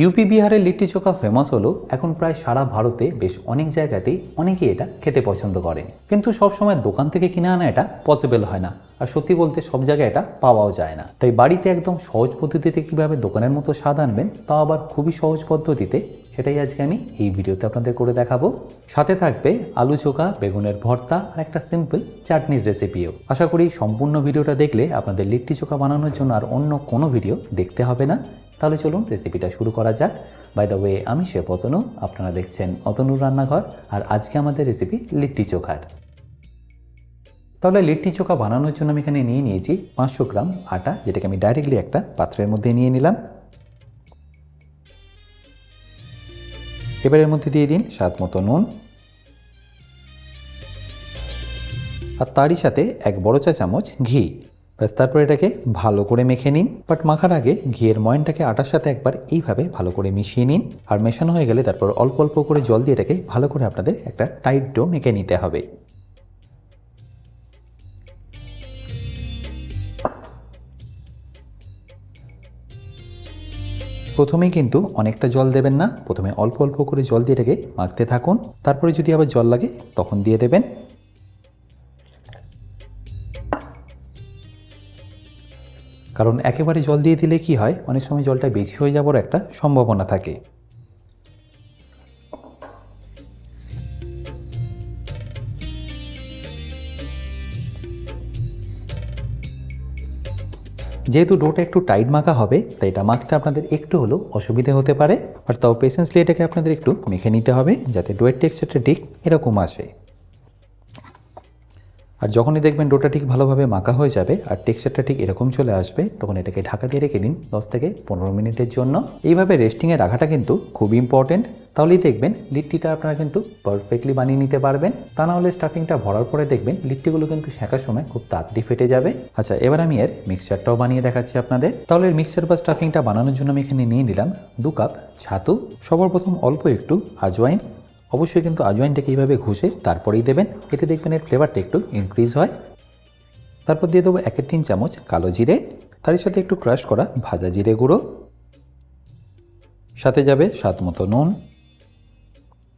UP বিহারের litti chokha famous হলো এখন প্রায় সারা ভারতে, বেশ অনেক জায়গাতেই অনেকেই এটা খেতে পছন্দ করেন। কিন্তু সবসময় দোকান থেকে কিনে আনা এটা পসিবল হয় না। আর সত্যি বলতে সব জায়গায় এটা পাওয়াও যায় না। তাই বাড়িতে একদম সহজ পদ্ধতিতে কীভাবে দোকানের মতো স্বাদ আনবেন তাও আবার খুবই সহজ পদ্ধতিতে, সেটাই আজকে আমি এই ভিডিওতে আপনাদের করে দেখাবো। সাথে থাকবে আলু চোখা, বেগুনের ভর্তা আর একটা সিম্পল চাটনির রেসিপিও আশা করি সম্পূর্ণ ভিডিওটা দেখলে আপনাদের লিট্টি চোখা বানানোর জন্য আর অন্য কোনো ভিডিও দেখতে হবে না। তাহলে চলুন রেসিপিটা শুরু করা যাক। বাই দ্য ওয়ে আমি শেফ অতনু আপনারা দেখছেন অতনুর রান্নাঘর, আর আজকে আমাদের রেসিপি লিট্টি চোখার তাহলে লিট্টি চোখা বানানোর জন্য আমি এখানে নিয়ে নিয়েছি পাঁচশো গ্রাম আটা, যেটাকে আমি ডাইরেক্টলি একটা পাত্রের মধ্যে নিয়ে নিলাম। এবার এর মধ্যে দিয়ে দিন স্বাদ মতো নুন। আর তারই সাথে এক বড় চা চামচ ঘি। ব্যাস, তারপর এটাকে ভালো করে মেখে নিন। বাট মাখার আগে ঘিয়ের ময়নটাকে আটার সাথে একবার এইভাবে ভালো করে মিশিয়ে নিন। আর মেশানো হয়ে গেলে তারপর অল্প অল্প করে জল দিয়ে এটাকে ভালো করে আপনাদের একটা টাইট ডো মেখে নিতে হবে। প্রথমেই কিন্তু অনেকটা জল দেবেন না। প্রথমে অল্প অল্প করে জল দিয়ে এটাকে মাখতে থাকুন। তারপরে যদি আবার জল লাগে, তখন দিয়ে দেবেন। কারণ একেবারে জল দিয়ে দিলে কি হয়? অনেক সময় জলটা বেশি হয়ে যাওয়ার একটা সম্ভাবনা থাকে। যেহেতু ডোটা একটু টাইট মাখা হবে, তাই এটা মাখতে আপনাদের একটু হলেও অসুবিধে হতে পারে। আর তাও পেশেন্সলি এটাকে আপনাদের একটু মেখে নিতে হবে, যাতে ডোয়ের টেক্সচারটা ঠিক এরকম আসে। আর যখনই দেখবেন ডোটা ঠিক ভালোভাবে মাখা হয়ে যাবে আর টেক্সচারটা ঠিক এরকম চলে আসবে, তখন এটাকে ঢাকা দিয়ে রেখে দিন দশ থেকে পনেরো মিনিটের জন্য। এইভাবে রেস্টিংয়ে রাখাটা কিন্তু খুব ইম্পর্টেন্ট তাহলেই দেখবেন লিট্টিটা আপনারা কিন্তু পারফেক্টলি বানিয়ে নিতে পারবেন। তা না হলে স্টাফিংটা ভরার পরে দেখবেন লিট্টিগুলো কিন্তু শেখার সময় খুব তাড়াতাড়ি ফেটে যাবে। আচ্ছা এবার আমি এর মিক্সচারটাও বানিয়ে দেখাচ্ছি আপনাদের। তাহলে এর মিক্সচার বা স্টাফিংটা বানানোর জন্য আমি এখানে নিয়ে নিলাম দু কাপ ছাতু। সবার প্রথম অল্প একটু আজওয়াইন অবশ্যই কিন্তু আজওয়াইনটাকে এইভাবে ঘষে তারপরেই দেবেন। এতে দেখবেন এর ফ্লেভারটা একটু ইনক্রিজ হয়। তারপর দিয়ে দেবো একের তিন চামচ কালো জিরে। তার সাথে একটু ক্রাশ করা ভাজা জিরে গুঁড়ো। সাথে যাবে স্বাদ মতো নুন।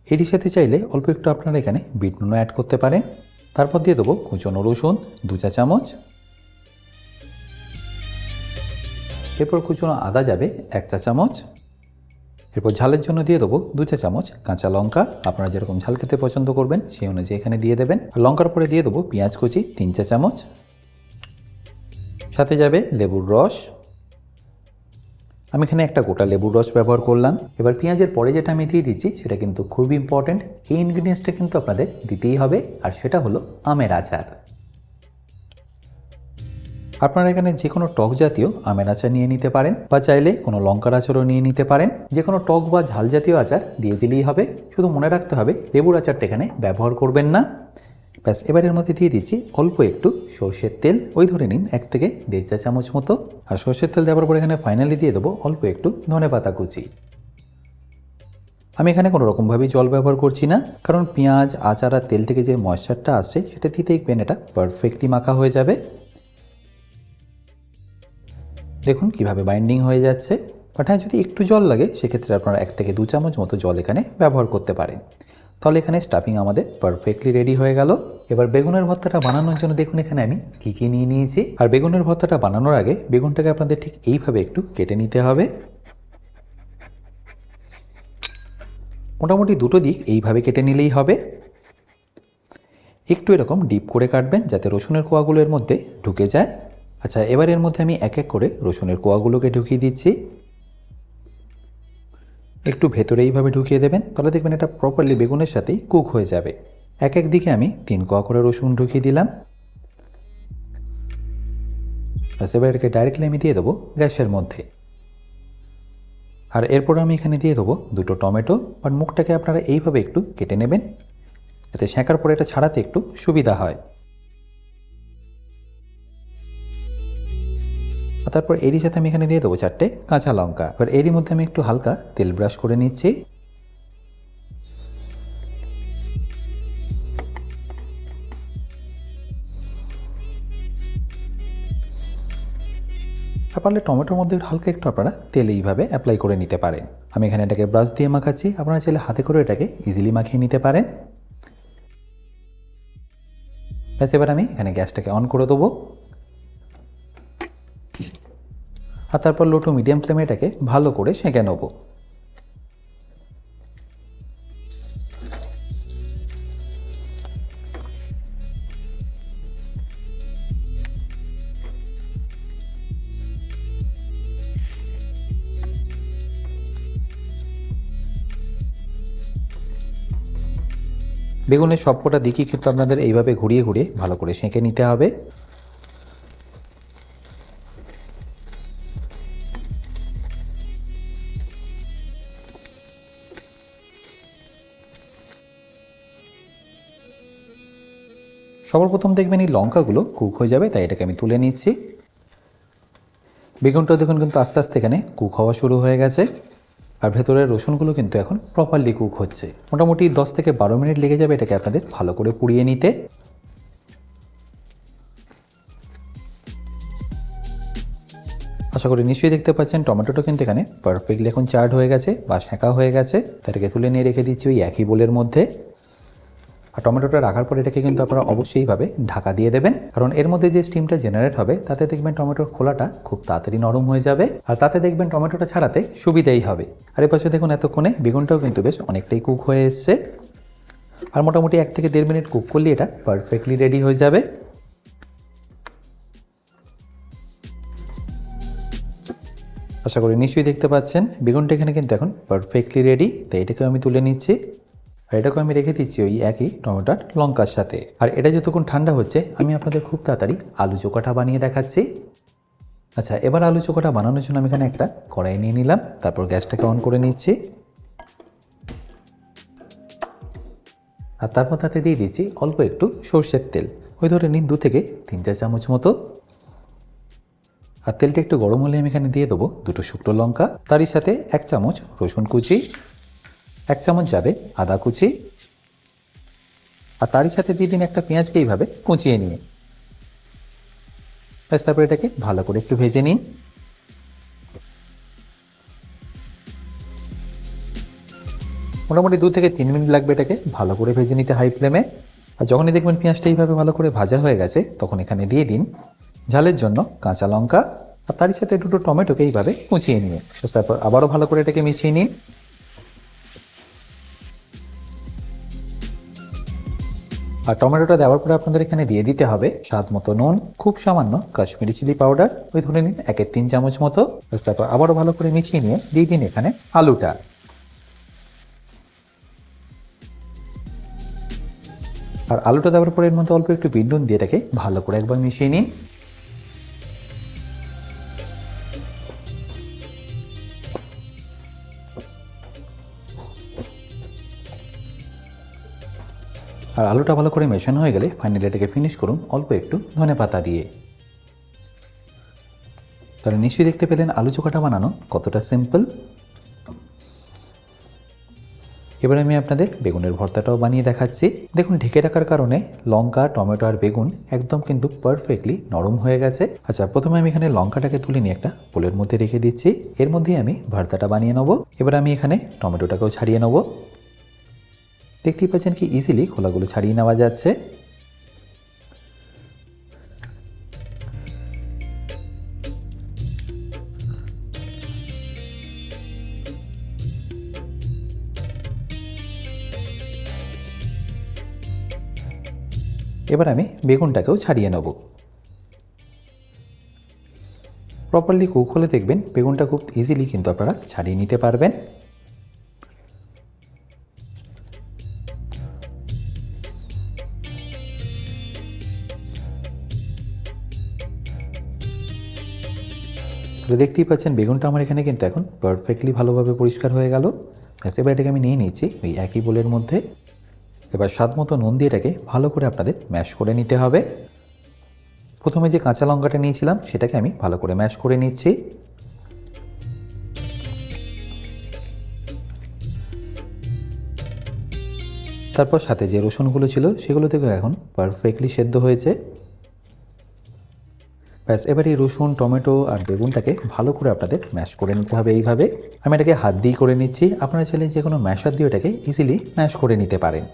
এরই সাথে চাইলে অল্প একটু আপনারা এখানে বিট নুনও অ্যাড করতে পারেন। তারপর দিয়ে দেবো কুচনো রসুন, দু চা চামচ। এরপর কুচনো আদা যাবে এক চা চামচ। এরপর ঝালের জন্য দিয়ে দেবো দু চা চামচ কাঁচা লঙ্কা। আপনারা যেরকম ঝাল খেতে পছন্দ করবেন, সেই অনুযায়ী এখানে দিয়ে দেবেন। লঙ্কার পরে দিয়ে দেবো পেঁয়াজ কুচি তিন চা চামচ। সাথে যাবে লেবুর রস। আমি এখানে একটা গোটা লেবুর রস ব্যবহার করলাম। এবার পেঁয়াজের পরে যেটা আমি দিয়ে দিচ্ছি, সেটা কিন্তু খুবই ইম্পর্ট্যান্ট এই ইনগ্রিডিয়েন্টসটা কিন্তু আপনাদের দিতেই হবে, আর সেটা হলো আমের আচার। আপনারা এখানে যে কোনো টক জাতীয় আমের আচার নিয়ে নিতে পারেন, বা চাইলে কোনো লঙ্কার আচারও নিয়ে নিতে পারেন। যে কোনো টক বা ঝাল জাতীয় আচার দিয়ে দিলেই হবে। শুধু মনে রাখতে হবে, লেবুর আচারটা এখানে ব্যবহার করবেন না। ব্যাস এবার এর মধ্যে দিয়ে দিচ্ছি অল্প একটু সর্ষের তেল। ওই ধরে নিন এক থেকে দেড় চা চামচ মতো। আর সর্ষের তেল দেওয়ার পর এখানে ফাইনালি দিয়ে দেবো অল্প একটু ধনে পাতা কুচি। আমি এখানে কোনো রকমভাবেই জল ব্যবহার করছি না, কারণ পেঁয়াজ, আচার আর তেল থেকে যে ময়েশ্চারটা আসছে, সেটা দিয়ে দেখবেন এটা পারফেক্টলি মাখা হয়ে যাবে। দেখুন কীভাবে বাইন্ডিং হয়ে যাচ্ছে। হ্যাঁ যদি একটু জল লাগে, সেক্ষেত্রে আপনারা এক থেকে দু চামচ মতো জল এখানে ব্যবহার করতে পারেন। তাহলে এখানে স্টাফিং আমাদের পারফেক্টলি রেডি হয়ে গেল। এবার বেগুনের ভর্তাটা বানানোর জন্য দেখুন এখানে আমি কী কী নিয়ে নিয়েছি। আর বেগুনের ভর্তাটা বানানোর আগে বেগুনটাকে আপনাদের ঠিক এইভাবে একটু কেটে নিতে হবে। মোটামুটি দুটো দিক এইভাবে কেটে নিলেই হবে। একটু এরকম ডিপ করে কাটবেন, যাতে রসুনের কোয়াগুলো এর মধ্যে ঢুকে যায়। আচ্ছা এবার এর মধ্যে আমি এক এক করে রসুনের কোয়াগুলোকে ঢুকিয়ে দিচ্ছি। একটু ভেতরে এইভাবে ঢুকিয়ে দেবেন, তাহলে দেখবেন এটা প্রপারলি বেগুনের সাথেই কুক হয়ে যাবে। এক এক দিকে আমি তিন কোয়া করে রসুন ঢুকিয়ে দিলাম। ব্যাস, এবার এটাকে ডাইরেক্টলি আমি দিয়ে দেবো গ্যাসের মধ্যে। আর এরপর আমি এখানে দিয়ে দেবো দুটো টমেটো, আর মুখটাকে আপনারা এইভাবে একটু কেটে নেবেন। যাতে সেঁকার পরে এটা ছাড়াতে একটু সুবিধা হয়। তারপর এরই সাথে আমি এখানে দিয়ে দেবো চারটে কাঁচা লঙ্কা। এবার এরই মধ্যে আমি একটু হালকা তেল ব্রাশ করে নিচ্ছি। পারলে টমেটোর মধ্যে হালকা একটু আপনারা তেল এইভাবে অ্যাপ্লাই করে নিতে পারেন। আমি এখানে এটাকে ব্রাশ দিয়ে মাখাচ্ছি। আপনারা চাইলে হাতে করে এটাকে ইজিলি মাখিয়ে নিতে পারেন। ব্যাস, এবার আমি এখানে গ্যাসটাকে অন করে দেবো। আর তারপর লো টু মিডিয়াম ফ্লেমে এটাকে ভালো করে সেঁকে নেব। বেগুনের সবকটা দিকই কিন্তু আপনাদের এইভাবে ঘুরিয়ে ঘুরিয়ে ভালো করে সেঁকে নিতে হবে। সবার প্রথম দেখবেন এই লঙ্কাগুলো কুক হয়ে যাবে, তাই এটাকে আমি তুলে নিচ্ছি। বেগুনটা দেখুন কিন্তু আস্তে আস্তে এখানে কুক হওয়া শুরু হয়ে গেছে। আর ভেতরের রসুনগুলো কিন্তু এখন প্রপারলি কুক হচ্ছে। মোটামুটি দশ থেকে বারো মিনিট লেগে যাবে এটাকে আপনাদের ভালো করে পুড়িয়ে নিতে। আশা করি নিশ্চয়ই দেখতে পাচ্ছেন, টমেটোটা কিন্তু এখানে পারফেক্টলি এখন চার্ড হয়ে গেছে বা সেঁকা হয়ে গেছে। তাদেরকে তুলে নিয়ে রেখে দিচ্ছি ওই একই বোলের মধ্যে। আর টমেটোটা রাখার পর এটাকে কিন্তু আপনারা অবশ্যইভাবে ঢাকা দিয়ে দেবেন। কারণ এর মধ্যে যে স্টিমটা জেনারেট হবে, তাতে দেখবেন টমেটোর খোলাটা খুব তাড়াতাড়ি নরম হয়ে যাবে। আর তাতে দেখবেন টমেটোটা ছাড়াতে সুবিধাই হবে। আর এর পাশে দেখুন এতক্ষণে বেগুনটাও কিন্তু বেশ অনেকটাই কুক হয়ে এসছে। আর মোটামুটি এক থেকে দেড় মিনিট কুক করলে এটা পারফেক্টলি রেডি হয়ে যাবে। আশা করি নিশ্চয়ই দেখতে পাচ্ছেন। বেগুনটা এখানে কিন্তু এখন পারফেক্টলি রেডি তাই এটাকে আমি তুলে নিচ্ছি। আর এটাকে আমি রেখে দিচ্ছি ওই একই টমেটোর লঙ্কার সাথে। আর এটা যতক্ষণ ঠান্ডা হচ্ছে, আমি আপনাদের খুব তাড়াতাড়ি আলু চোখাটা বানিয়ে দেখাচ্ছি। আচ্ছা এবার আলু চোখাটা বানানোর জন্য আমি এখানে একটা কড়াই নিয়ে নিলাম, তারপর গ্যাসটাকে অন করে নিচ্ছি। আর তারপর তাতে দিয়ে দিচ্ছি অল্প একটু সর্ষের তেল, ওই ধরে নিন দু থেকে তিন চার চামচ মতো। আর তেলটা একটু গরম হলে আমি এখানে দিয়ে দেবো দুটো শুকনো লঙ্কা, তারই সাথে এক চামচ রসুন কুচি। এক চামচ যাবে, আদা কুচি। আর তারই সাথে দিয়ে দিন একটা পেঁয়াজকে এইভাবে কুচিয়ে নিয়ে। ব্যাস, তারপরে এটাকে ভালো করে একটু ভেজে নিন। মোটামুটি দু থেকে তিন মিনিট লাগবে এটাকে ভালো করে ভেজে নিতে হাই ফ্লেমে। আর যখনই দেখবেন পেঁয়াজটা এইভাবে ভালো করে ভাজা হয়ে গেছে, তখন এখানে দিয়ে দিন ঝালের জন্য কাঁচা লঙ্কা। আর তারই সাথে দুটো টমেটোকে এইভাবে কুচিয়ে নিয়ে। তারপর আবারও ভালো করে এটাকে মিশিয়ে নিন। আর টমেটোটা দেওয়ার পরে আপনাদের এখানে দিয়ে দিতে হবে স্বাদ মতো নুন, খুব সামান্য কাশ্মীরি চিলি পাউডার। ওই ধরে নিন, একের তিন চামচ মতো। তারপর আবারও ভালো করে মিশিয়ে নিয়ে দিয়ে দিন এখানে আলুটা। আর আলুটা দেওয়ার পরে এর মধ্যে অল্প একটু বিন্দুন দিয়ে এটাকে ভালো করে একবার মিশিয়ে নিন। আর আলুটা ভালো করে মেশানো হয়ে গেলে ফাইনালি এটাকে ফিনিশ করুন অল্প একটু ধনে পাতা দিয়ে। তাহলে নিশ্চয়ই দেখতে পেলেন আলু চোখাটা বানানো কতটা সিম্পল এবার আমি আপনাদের বেগুনের ভর্তাটাও বানিয়ে দেখাচ্ছি। দেখুন, ঢেকে রাখার কারণে লঙ্কা, টমেটো আর বেগুন একদম কিন্তু পারফেক্টলি নরম হয়ে গেছে। আচ্ছা প্রথমে আমি এখানে লঙ্কাটাকে তুলে নিয়ে একটা পোলের মধ্যে রেখে দিচ্ছি। এর মধ্যেই আমি ভর্তাটা বানিয়ে নেব। এবার আমি এখানে টমেটোটাকেও ছাড়িয়ে নেব। দেখতেই পাচ্ছেন কি ইজিলি খোলাগুলো ছাড়িয়ে নেওয়া যাচ্ছে। এবার আমি বেগুনটাকেও ছাড়িয়ে নেব। প্রপারলি কুক হলে দেখবেন বেগুনটা খুব ইজিলি কিন্তু আপনারা ছাড়িয়ে নিতে পারবেন। তাহলে দেখতেই পাচ্ছেন বেগুনটা আমার এখানে কিন্তু এখন পারফেক্টলি ভালোভাবে পরিষ্কার হয়ে গেল। ব্যাস, এবার এটাকে আমি নিয়ে নিচ্ছি ওই একই বোলের মধ্যে। এবার স্বাদ মতো নুন দিয়ে এটাকে ভালো করে আপনাদের ম্যাশ করে নিতে হবে। প্রথমে যে কাঁচা লঙ্কাটা নিয়েছিলাম, সেটাকে আমি ভালো করে ম্যাশ করে নিচ্ছি। তারপর সাথে যে রসুনগুলো ছিল, সেগুলো থেকে এখন পারফেক্টলি সেদ্ধ হয়েছে। ব্যাস, এবারে রসুন, টমেটো আর বেগুনটাকে ভালো করে আপনাদের ম্যাশ করে নিতে হবে এইভাবে। আমি এটাকে হাত দিয়ে করে নিচ্ছি। আপনারা চাইলে যে কোনো ম্যাশার দিয়ে এটাকে ইজিলি ম্যাশ করে নিতে পারেন।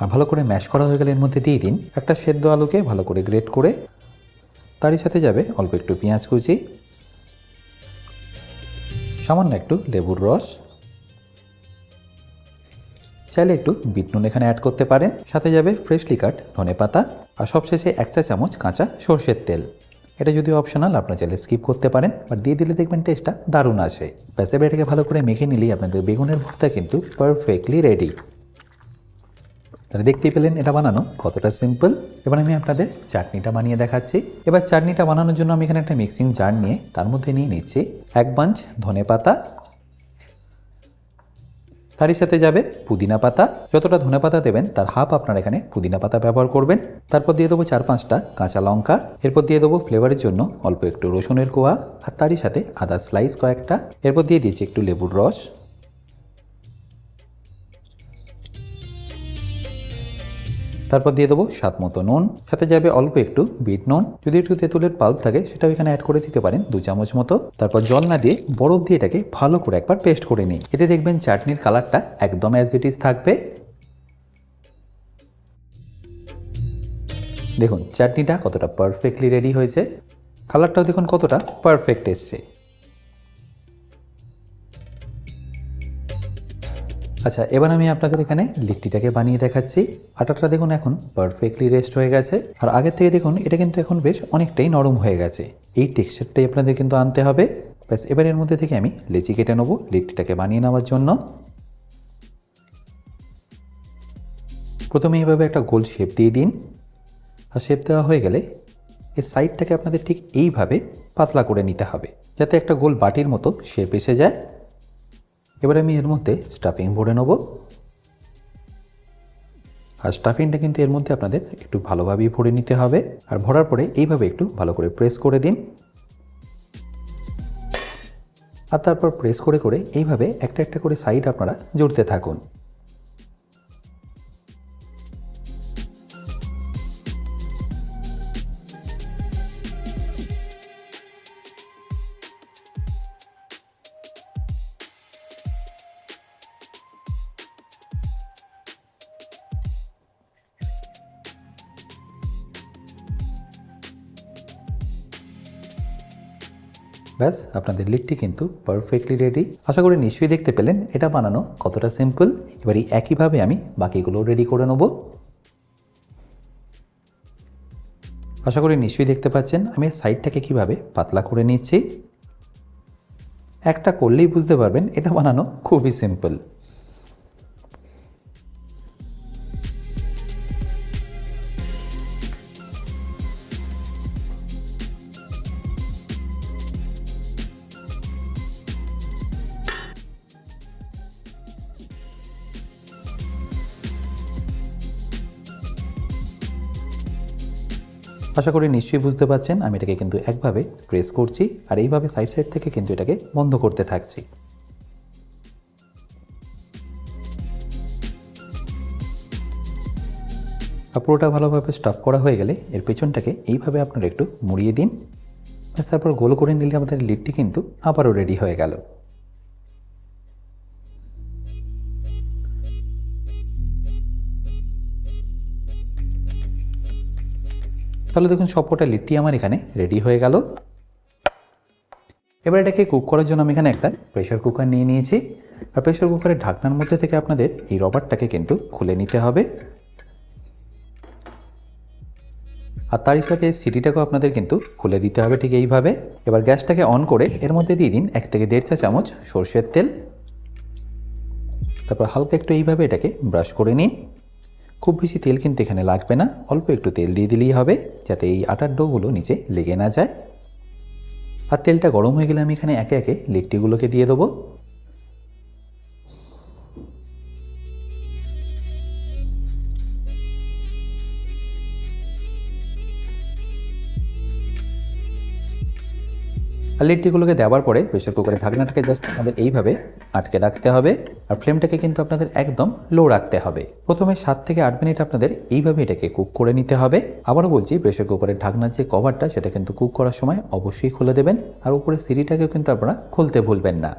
আর ভালো করে ম্যাশ করা হয়ে গেলে এর মধ্যে দিয়ে দিন একটা সেদ্ধ আলুকে ভালো করে গ্রেট করে। তারই সাথে যাবে অল্প একটু পেঁয়াজ কুচি, সামান্য একটু লেবুর রস। চাইলে একটু বিট নুন এখানে অ্যাড করতে পারেন। সাথে যাবে ফ্রেশলি কাট ধনে পাতা আর সবশেষে এক চা চামচ কাঁচা সর্ষের তেল। এটা যদি অপশনাল আপনার চাইলে স্কিপ করতে পারেন বাট দিয়ে দিলে দেখবেন টেস্টটা দারুণ আসে। ব্যাস, এবার এটাকে ভালো করে মেখে নিলেই আপনাদের বেগুনের ভর্তা কিন্তু পারফেক্টলি রেডি তাহলে দেখতেই পেলেন এটা বানানো কতটা সিম্পল এবার আমি আপনাদের চাটনিটা বানিয়ে দেখাচ্ছি। এবার চাটনিটা বানানোর জন্য আমি এখানে একটা মিক্সিং জার নিয়ে তার মধ্যে নিয়ে নিচ্ছি এক বাঞ্চ ধনে পাতা তারই সাথে যাবে পুদিনা পাতা। যতটা ধনে পাতা দেবেন, তার হাফ আপনারা এখানে পুদিনা পাতা ব্যবহার করবেন। তারপর দিয়ে দেবো চার পাঁচটা কাঁচা লঙ্কা। এরপর দিয়ে দেবো ফ্লেভারের জন্য অল্প একটু রসুনের কোয়া। আর তারই সাথে আদা স্লাইস কয়েকটা। এরপর দিয়ে দিয়েছি একটু লেবুর রস। তারপর দিয়ে দেবো স্বাদ মতো নুন। সাথে যাবে অল্প একটু বিট নুন। যদি একটু তেঁতুলের পাল্প থাকে, সেটাও এখানে অ্যাড করে দিতে পারেন, দু চামচ মতো। তারপর জল না দিয়ে বরফ দিয়ে এটাকে ভালো করে একবার পেস্ট করে নিই এতে দেখবেন চাটনির কালারটা একদম অ্যাজ ইট ইজ থাকবে। দেখুন, চাটনিটা কতটা পারফেক্টলি রেডি হয়েছে। কালারটাও দেখুন কতটা পারফেক্ট এসছে। আচ্ছা এবার আমি আপনাদের এখানে লিট্টিটাকে বানিয়ে দেখাচ্ছি। আটাটা দেখুন এখন পারফেক্টলি রেস্ট হয়ে গেছে। আর আগের থেকে দেখুন, এটা কিন্তু এখন বেশ অনেকটাই নরম হয়ে গেছে। এই টেক্সচারটাই আপনাদের কিন্তু আনতে হবে। ব্যাস, এবার এর মধ্যে থেকে আমি লেচি কেটে নেব লিট্টিটাকে বানিয়ে নেওয়ার জন্য। প্রথমে এইভাবে একটা গোল শেপ দিয়ে দিন। আর শেপ দেওয়া হয়ে গেলে এর সাইডটাকে আপনাদের ঠিক এইভাবে পাতলা করে নিতে হবে, যাতে একটা গোল বাটির মতো শেপ এসে যায়। এবার আমি এর মধ্যে স্টাফিং ভরে নেব। আর স্টাফিংটা কিন্তু এর মধ্যে আপনাদের একটু ভালোভাবেই ভরে নিতে হবে। আর ভরার পরে এইভাবে একটু ভালো করে প্রেস করে দিন। আর তারপর প্রেস করে করে এইভাবে একটা একটা করে সাইড আপনারা জুড়তে থাকুন। ব্যাস, আপনাদের লিডটি কিন্তু পারফেক্টলি রেডি আশা করি নিশ্চয়ই দেখতে পেলেন, এটা বানানো কতটা সিম্পল এবার এই একইভাবে আমি বাকিগুলো রেডি করে নেব। আশা করি নিশ্চয়ই দেখতে পাচ্ছেন, আমি সাইডটাকে কীভাবে পাতলা করে নিচ্ছি। একটা করলেই বুঝতে পারবেন, এটা বানানো খুবই সিম্পল আশা করি নিশ্চয়ই বুঝতে পারছেন, আমি এটাকে কিন্তু একভাবে প্রেস করছি আর এইভাবে সাইড সাইড থেকে কিন্তু এটাকে বন্ধ করতে থাকছি। পুরোটা ভালোভাবে স্টাফ করা হয়ে গেলে এর পেছনটাকে এইভাবে আপনারা একটু মুড়িয়ে দিন। তারপর গোল করে নিলে আমাদের লিডটি কিন্তু আবারও রেডি হয়ে গেল। তাহলে দেখুন সবকটা লিট্টি আমার এখানে রেডি হয়ে গেল। এবার এটাকে কুক করার জন্য আমি এখানে একটা প্রেশার কুকার নিয়ে নিয়েছি। আর প্রেশার কুকারের ঢাকনার মধ্যে থেকে আপনাদের এই রবারটাকে কিন্তু খুলে নিতে হবে। আর তারই সাথে সিটিটাকেও আপনাদের কিন্তু খুলে দিতে হবে ঠিক এইভাবে। এবার গ্যাসটাকে অন করে এর মধ্যে দিয়ে দিন এক থেকে দেড় চা চামচ সর্ষের তেল। তারপর হালকা একটু এইভাবে এটাকে ব্রাশ করে নিন। খুব বেশি তেল কিন্তু এখানে লাগবে না। অল্প একটু তেল দিয়ে দিলেই হবে, যাতে এই আটার ডোগুলো নিচে লেগে না যায়। আর তেলটা গরম হয়ে গেলে আমি এখানে একে একে লিট্টিগুলোকে দিয়ে দেবো। আর লিট্টিগুলোকে দেওয়ার পরে প্রেশার কুকারের ঢাকনাটাকে জাস্ট আমাদের এইভাবে আটকে রাখতে হবে। আর ফ্লেমটাকে কিন্তু আপনাদের একদম লো রাখতে হবে। প্রথমে সাত থেকে আট মিনিট আপনাদের এইভাবে এটাকে কুক করে নিতে হবে। আবারও বলছি প্রেশার কুকারের ঢাকনার যে কভারটা সেটা কিন্তু কুক করার সময় অবশ্যই খুলে দেবেন। আর উপরে সিঁড়িটাকেও কিন্তু আপনারা খুলতে ভুলবেন না।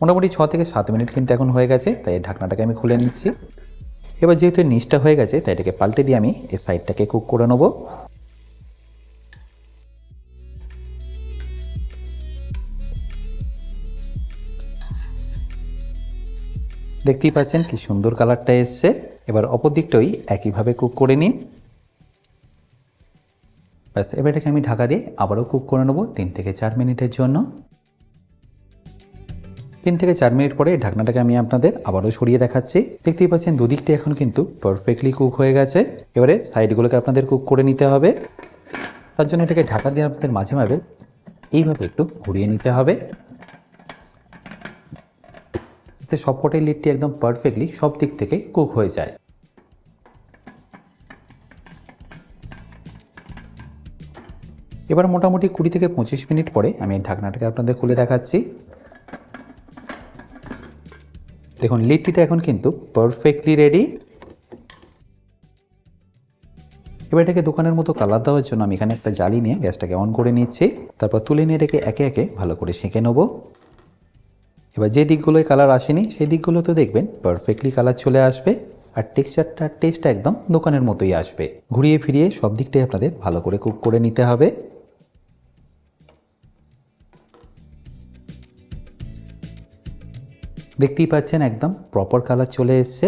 মোটামুটি ছ থেকে সাত মিনিট কিন্তু এখন হয়ে গেছে, তাই ঢাকনাটাকে আমি খুলে নিচ্ছি। এবার যেহেতু নিচটা হয়ে গেছে, তাই এটাকে পাল্টে দিয়ে আমি এই সাইডটাকে কুক করে নেব। দেখতেই পাচ্ছেন কি সুন্দর কালারটা এসছে। এবার অপর দিকটাই একইভাবে কুক করে নিন। ব্যাস, এবার এটাকে আমি ঢাকা দিয়ে আবারও কুক করে নেব তিন থেকে চার মিনিটের জন্য। তিন থেকে চার মিনিট পরে ঢাকনাটাকে আমি আপনাদের আবারও সরিয়ে দেখাচ্ছি। দেখতেই পাচ্ছেন দুদিকটা এখন কিন্তু পারফেক্টলি কুক হয়ে গেছে। এবারে সাইডগুলোকে আপনাদের কুক করে নিতে হবে। তার জন্য এটাকে ঢাকা দিয়ে আপনাদের মাঝে মাঝে এইভাবে একটু ঘুরিয়ে নিতে হবে। যাতে সবকটাই লিডটি একদম পারফেক্টলি সব দিক থেকে কুক হয়ে যায়। এবার মোটামুটি কুড়ি থেকে পঁচিশ মিনিট পরে আমি ঢাকনাটাকে আপনাদের খুলে দেখাচ্ছি। দেখুন, লিট্টিটা এখন কিন্তু পারফেক্টলি রেডি এবার এটাকে দোকানের মতো কালার দেওয়ার জন্য আমি এখানে একটা জালি নিয়ে গ্যাসটাকে অন করে নিচ্ছি। তারপর তুলে নিয়ে এটাকে একে একে ভালো করে সেঁকে নেব। এবার যে দিকগুলোয় কালার আসেনি, সেই দিকগুলো তো দেখবেন পারফেক্টলি কালার চলে আসবে আর টেক্সচারটা টেস্টটা একদম দোকানের মতোই আসবে। ঘুরিয়ে ফিরিয়ে সব দিকটাই আপনাদের ভালো করে কুক করে নিতে হবে। দেখতেই পাচ্ছেন একদম প্রপার কালার চলে এসছে।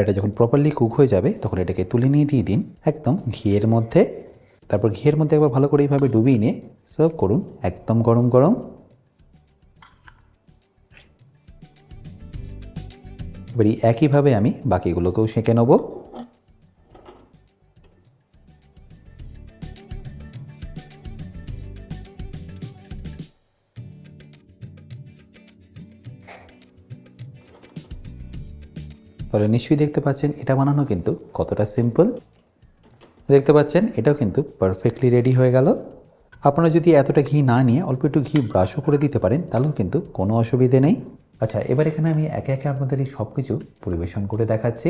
এটা যখন প্রপারলি কুক হয়ে যাবে, তখন এটাকে তুলে নিয়ে দিয়ে দিন একদম ঘিয়ের মধ্যে। তারপর ঘিয়ের মধ্যে একবার ভালো করে এইভাবে ডুবিয়ে নিয়ে সার্ভ করুন। একদম গরম গরম। এবার একইভাবে আমি বাকিগুলোকেও সেঁকে নেব। তাহলে নিশ্চয়ই দেখতে পাচ্ছেন, এটা বানানো কিন্তু কতটা সিম্পল দেখতে পাচ্ছেন, এটাও কিন্তু পারফেক্টলি রেডি হয়ে গেল। আপনারা যদি এতটা ঘি না নিয়ে অল্প একটু ঘি ব্রাশও করে দিতে পারেন, তাহলেও কিন্তু কোনো অসুবিধে নেই। আচ্ছা এবার এখানে আমি একে একে আপনাদের এই সব কিছু পরিবেশন করে দেখাচ্ছি।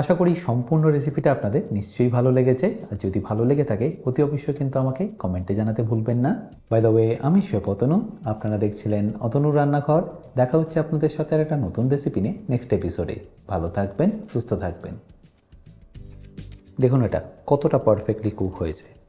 আশা করি সম্পূর্ণ রেসিপিটা আপনাদের নিশ্চয়ই ভালো লেগেছে। আর যদি ভালো লেগে থাকে, অতি অবশ্যই কিন্তু আমাকে কমেন্টে জানাতে ভুলবেন না। বাই দ্য ওয়ে আমি শেফ অতনু আপনারা দেখছিলেন অতনুর রান্নাঘর। দেখা হচ্ছে আপনাদের সাথে আর একটা নতুন রেসিপি নিয়ে নেক্সট এপিসোডে ভালো থাকবেন, সুস্থ থাকবেন। দেখুন এটা, কতটা পারফেক্টলি কুক হয়েছে।